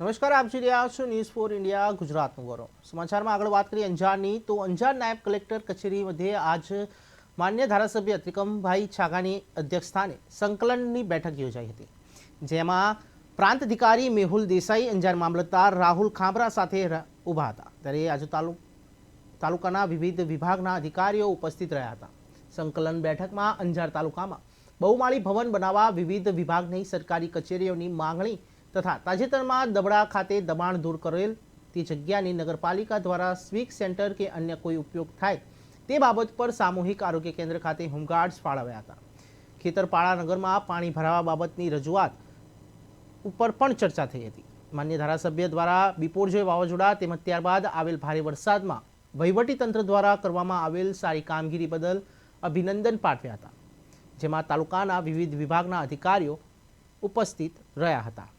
નમસ્કાર, આપ જોઈ રહ્યા છો ન્યૂઝ ફોર ઇન્ડિયા ગુજરાતનું ગૌરવ. સમાચારમાં આગળ વાત કરીએ અંજારની, તો અંજાર નાયબ કલેક્ટર કચેરી મધ્યે આજ માન્ય ધારાસભ્ય ત્રિકમભાઈ છાગાની અધ્યક્ષસ્થાને સંકલનની બેઠક યોજાઈ હતી, જેમાં પ્રાંત અધિકારી મેહુલ દેસાઈ, અંજાર મામલતદાર રાહુલ ખાંભરા સાથે ઊભા હતા. ત્યારે આજે તાલુક તાલુકાના વિવિધ વિભાગના અધિકારીઓ ઉપસ્થિત રહ્યા હતા. સંકલન બેઠકમાં અંજાર તાલુકામાં બહુમાળી ભવન બનાવવા વિવિધ વિભાગની સરકારી કચેરીઓની માંગણી તથા તાજેતરમાં દબડા ખાતે દબાણ દૂર કરેલ તે જગ્યાની નગરપાલિકા દ્વારા સ્વીક સેન્ટર કે અન્ય કોઈ ઉપયોગ થાય તે બાબત પર સામૂહિક આરોગ્ય કેન્દ્ર ખાતે હોમગાર્ડ્સ ફાળવ્યા હતા. ખેતરપાળા નગરમાં પાણી ભરાવા બાબતની રજૂઆત ઉપર પણ ચર્ચા થઈ હતી. માન્ય ધારાસભ્ય દ્વારા બિપોરજોય વાવાઝોડા તેમજ ત્યારબાદ આવેલ ભારે વરસાદમાં વહીવટી તંત્ર દ્વારા કરવામાં આવેલ સારી કામગીરી બદલ અભિનંદન પાઠવ્યા હતા, જેમાં તાલુકાના વિવિધ વિભાગના અધિકારીઓ ઉપસ્થિત રહ્યા હતા.